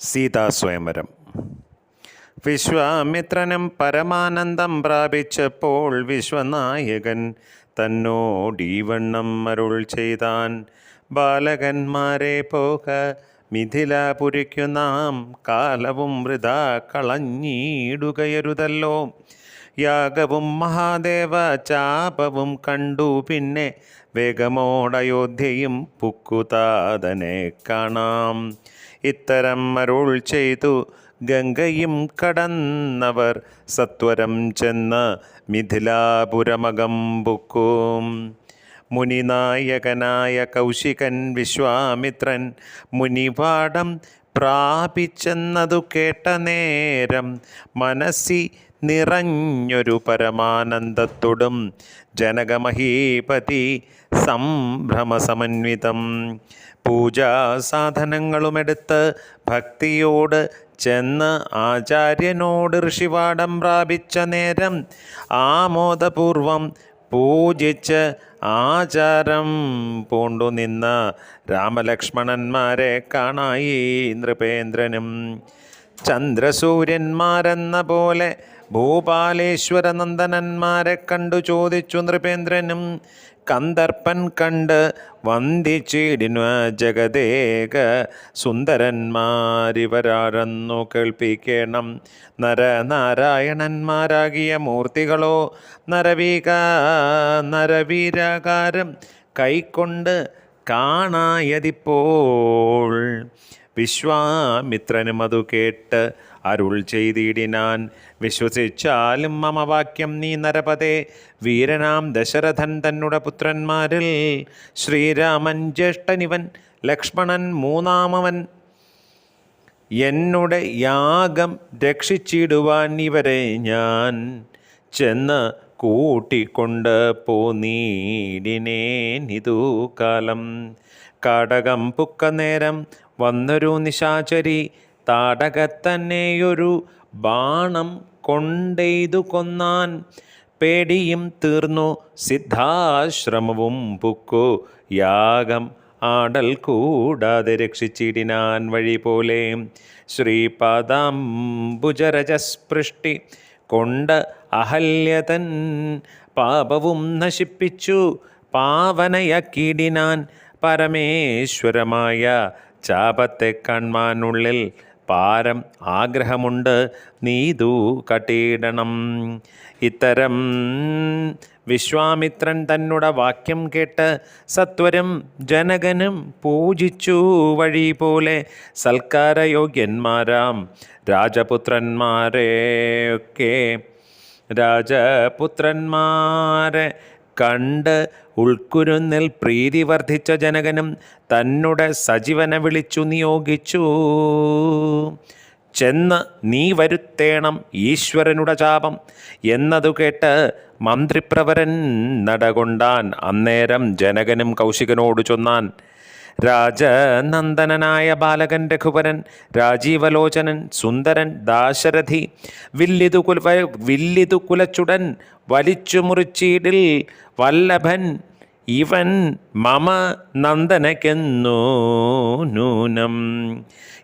സീതാസ്വയംവരം. വിശ്വാമിത്രനും പരമാനന്ദം പ്രാപിച്ചപ്പോൾ വിശ്വനായകൻ തന്നോടീവണ്ണം അരുൾ ചെയ്താൻ ബാലകന്മാരെ പോക മിഥിലാപുരിക്കു നാം കാലവും വൃതാ കളഞ്ഞിടുകയരുതല്ലോ. യാഗവും മഹാദേവ ചാപവും കണ്ടു പിന്നെ വേഗമോടയോധ്യയും പുക്കുതാതനെ കാണാം. ഇത്തരം അരുൾ ചെയ്തു. ഗംഗയും കടന്നവർ സത്വരം ചെന്ന് മിഥിലാപുരമകം പുക്കും മുനിനായകനായ കൗശികൻ വിശ്വാമിത്രൻ മുനിപാഠം പ്രാപിച്ചെന്നതു കേട്ട നേരം മനസ്സി നിറഞ്ഞൊരു പരമാനന്ദത്തോടും ജനകമഹീപതി സംഭ്രമസമന്വിതം. പൂജാ സാധനങ്ങളുമെടുത്ത് ഭക്തിയോട് ചെന്ന് ആചാര്യനോട് ഋഷിവാടം പ്രാപിച്ച നേരം ആമോദപൂർവം പൂജിച്ച് ആചാരം പൂണ്ടു നിന്ന രാമലക്ഷ്മണന്മാരെ കാണായി നൃപേന്ദ്രനും ചന്ദ്രസൂര്യന്മാരെന്ന പോലെ ഭൂപാലേശ്വരനന്ദനന്മാരെ കണ്ടു ചോദിച്ചു നൃപേന്ദ്രനും കന്ദർപ്പൻ കണ്ട് വന്ദിച്ചിടിനു ജഗദേക സുന്ദരന്മാരിവരാരെന്നു കേൾപ്പിക്കണം. നരനാരായണന്മാരാകിയ മൂർത്തികളോ നരവീക നരവീരാകാരം കൈക്കൊണ്ട് കാണായതിപ്പോൾ. വിശ്വാമിത്രനും അതു കേട്ട് അരുൾ ചെയ്തിടിനാൻ. വിശ്വസിച്ചാലും മമ വാക്യം നീ നരപതേ. വീരനാം ദശരഥൻ തന്നുടെ പുത്രന്മാരിൽ ശ്രീരാമൻ ജ്യേഷ്ഠനിവൻ ലക്ഷ്മണൻ മൂന്നാമവൻ. എന്നുടെ യാഗം രക്ഷിച്ചിടുവാൻ ഇവരെ ഞാൻ. ചെന്ന് കൂട്ടിക്കൊണ്ട് പോന്നീടിനേനിതു കാലം കാടകം പുക്ക നേരം വന്നൊരു നിശാചരി താടകത്തന്നെയൊരു ബാണം കൊണ്ടെയ്തു കൊന്നാൻ. പേടിയും തീർന്നു സിദ്ധാശ്രമവും പുക്കു. യാഗം ആടൽ കൂടാതെ രക്ഷിച്ചിടിനാൻ വഴി പോലെ ശ്രീപാദാംബുജരജസ്പൃഷ്ടി കൊണ്ട് അഹല്യതൻ പാപവും നശിപ്പിച്ചു. പാവനയക്കിടിനാൻ പരമേശ്വരമായ ചാപത്തെ കാൺമാനുള്ളിൽ പാരം ആഗ്രഹമുണ്ട് നീതു കട്ടിയിടണം ഇത്തരം വിശ്വാമിത്രൻ തന്നുടെ വാക്യം കേട്ട് സത്വരം ജനകനും പൂജിച്ചു വഴി പോലെ സൽക്കാരയോഗ്യന്മാരാം രാജപുത്രന്മാരെയൊക്കെ. രാജപുത്രന്മാരെ കണ്ട് ഉൾക്കുരുന്നിൽ പ്രീതി വർദ്ധിച്ച ജനകനും തന്നുടെ സജീവനെ വിളിച്ചു നിയോഗിച്ചു. ചെന്ന് നീ വരുത്തേണം ഈശ്വരനുടെ ചാപം എന്നതു കേട്ട് മന്ത്രിപ്രവരൻ നടകൊണ്ടാൻ അന്നേരം ജനകനും കൗശികനോട് ചൊന്നാൻ രാജനന്ദനനായ ബാലകൻ രഘുവരൻ രാജീവലോചനൻ സുന്ദരൻ ദാശരഥി വില്ലിതു കുല വില്ലിതു കുലച്ചുടൻ വലിച്ചു മുറിച്ചീടിൽ വല്ലഭൻ ഇവൻ മമ നന്ദനക്കെന്നു നൂനം.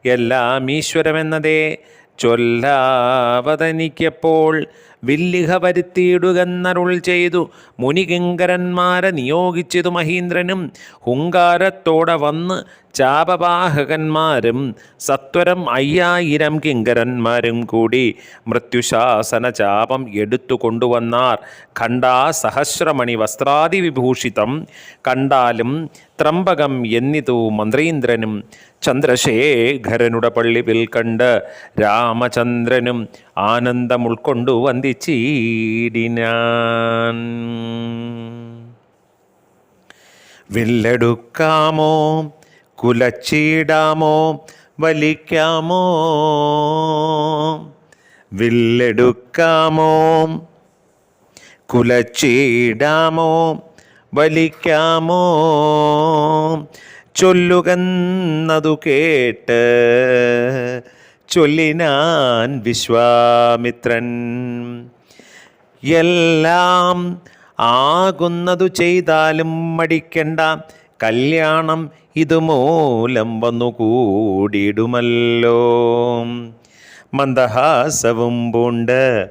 എല്ലാം ഈശ്വരമെന്നതേ ചൊല്ലാവതനിക്കപ്പോൾ വില്ലിഹ വരുത്തിയിടുകന്നരുൾ ചെയ്തു. മുനികിങ്കരന്മാരെ നിയോഗിച്ചതു മഹീന്ദ്രനും. ഹുങ്കാരത്തോടെ വന്ന് ചാപവാഹകന്മാരും സത്വരം അയ്യായിരം കിങ്കരന്മാരും കൂടി മൃത്യുശാസന ചാപം എടുത്തു കൊണ്ടുവന്നാർ ഖണ്ഡാ സഹസ്രമണി വസ്ത്രാദി വിഭൂഷിതം. കണ്ടാലും ത്രംബകം എന്നിതു മന്ത്രീന്ദ്രനും. ചന്ദ്രശേഖരനുടെ പള്ളിവിൽ കണ്ട് രാമചന്ദ്രനും ആനന്ദം ഉൾക്കൊണ്ടു വന്ദിച്ചീടിനാൻ. വില്ലെടുക്കാമോ? കുലച്ചീടാമോ? വലിക്കാമോ? വില്ലെടുക്കാമോ? കുലച്ചീടാമോ? വലിക്കാമോ? ചൊല്ലുകന്നതു കേട്ട് ചൊല്ലിനാൻ വിശ്വാമിത്രൻ. എല്ലാം ആകുന്നതു ചെയ്താലും മടിക്കണ്ട. കല്യാണം ഇതുമൂലം വന്നു കൂടിയിടുമല്ലോ മന്ദഹാസവും പൂണ്ട്.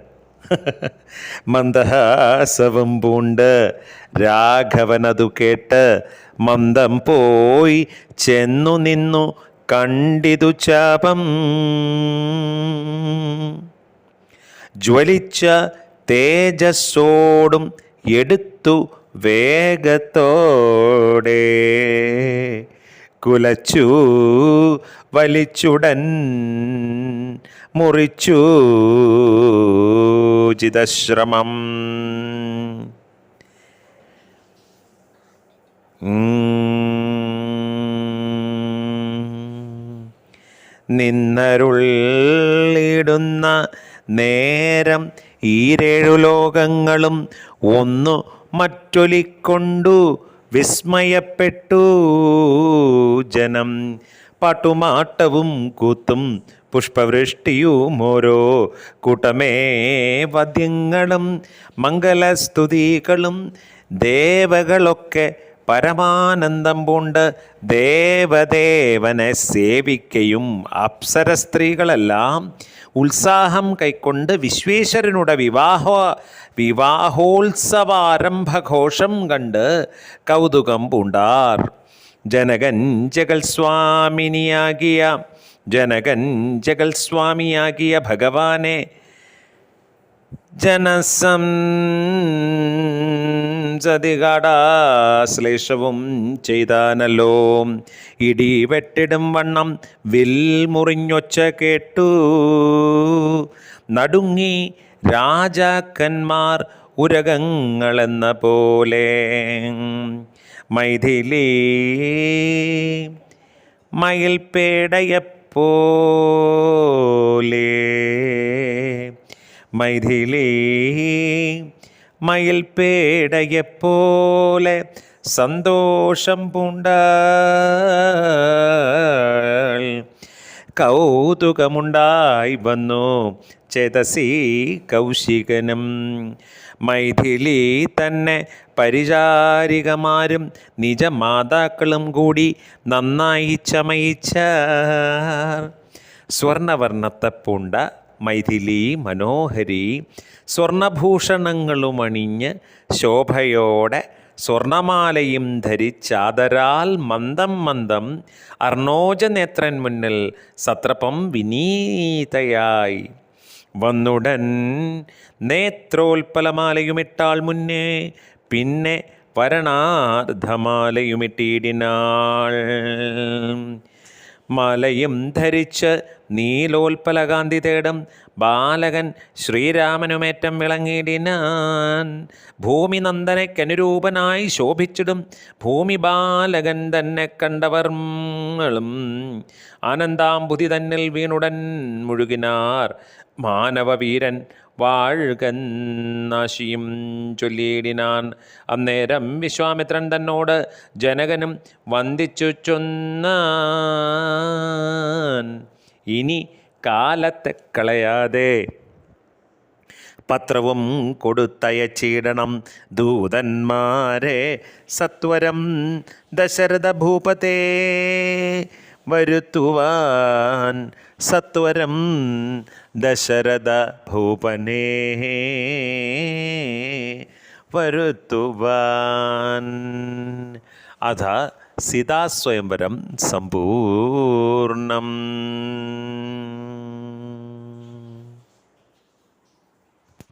മന്ദഹാസവും പൂണ്ട്. രാഘവനതു കേട്ട് മന്ദം പോയി ചെന്നു നിന്നു കണ്ടിതു ചാപം. ജ്വലിച്ച തേജസ്സോടും എടുത്തു വേഗത്തോടെ. കുലച്ചു വലിച്ചുടൻ മുറിച്ചു ചിതശ്രമം. നിന്നരുള്ളിടുന്ന നേരം ഈരേഴു ലോകങ്ങളും ഒന്നു മറ്റൊലിക്കൊണ്ടു വിസ്മയപ്പെട്ടു. ജനം പാട്ടുമാട്ടവും കൂത്തും പുഷ്പവൃഷ്ടിയും ഓരോ കൂട്ടമേ വദ്യങ്ങളും മംഗലസ്തുതികളും ദേവകളൊക്കെ പരമാനന്ദം പൂണ്ട് ദേവദേവനെ സേവിക്കയും അപ്സര സ്ത്രീകളെല്ലാം ഉത്സാഹം കൈക്കൊണ്ട് വിശ്വേശ്വരനുടെ വിവാഹ വിവാഹോത്സവാരംഭഘോഷം കണ്ട് കൗതുകം പൂണ്ടാർ. ജനകൻ ജഗൽ സ്വാമിനിയാകിയ ജനകൻ ജഗൽ സ്വാമിയാകിയ ഭഗവാനെ ജനസം സതികാടാശ്ലേഷവും ചെയ്താനല്ലോ. ഇടി വെട്ടിടും വണ്ണം വിൽ മുറിഞ്ഞൊച്ച കേട്ടു. നടുങ്ങി രാജാക്കന്മാർ ഉരകങ്ങളെന്ന പോലെ. മൈഥിലി മയിൽപേടയപ്പോലെ. മൈഥിലി മയിൽപേടയെപ്പോലെ സന്തോഷം പൂണ്ട കൗതുകമുണ്ടായി വന്നു ചേതസി കൗശികനും. മൈഥിലി തന്നെ പരിചാരികമാരും നിജമാതാക്കളും കൂടി നന്നായി ചമയിച്ച സ്വർണവർണത്തെ പൂണ്ട മൈഥിലി മനോഹരി സ്വർണഭൂഷണങ്ങളുമണിഞ്ഞ് ശോഭയോടെ സ്വർണമാലയും ധരിച്ചാദരാൽ മന്ദം മന്ദം അർണോജനേത്രൻ മുന്നിൽ സത്രപം വിനീതയായി. വന്നുടൻ നേത്രോൽപ്പലമാലയുമിട്ടാൾ മുന്നേ പിന്നെ വരണാർദ്ധമാലയുമിട്ടിടിനാൾ. മാലയും ധരിച്ച് നീലോൽപ്പലകാന്തി തേടും. ബാലകൻ ശ്രീരാമനുമേറ്റം വിളങ്ങിടിനാൻ ഭൂമി നന്ദനയ്ക്കനുരൂപനായി ശോഭിച്ചിടും. ഭൂമി ബാലകൻ തന്നെ കണ്ടവർങ്ങളും ആനന്ദാംബുതി തന്നിൽ വീണുടൻ മുഴുകിനാർ. മാനവവീരൻ വാഴുകന്നാശിയും ചൊല്ലിയിടിനാൻ. അന്നേരം വിശ്വാമിത്രൻ തന്നോട് ജനകനും വന്ദിച്ചു ചൊന്നാൻ. ഇനി കാലത്തെ കളയാതെ പത്രവും കൊടുത്തയച്ചിടണം ദൂതന്മാരെ. സത്വരം ദശരഥ ഭൂപതേ വരുത്തുവാൻ സത്വരം ദശരഥ ഭൂപനേ വരുത്തുവാൻ. അഥ സീതാസ്വയംവരം സമ്പൂർണം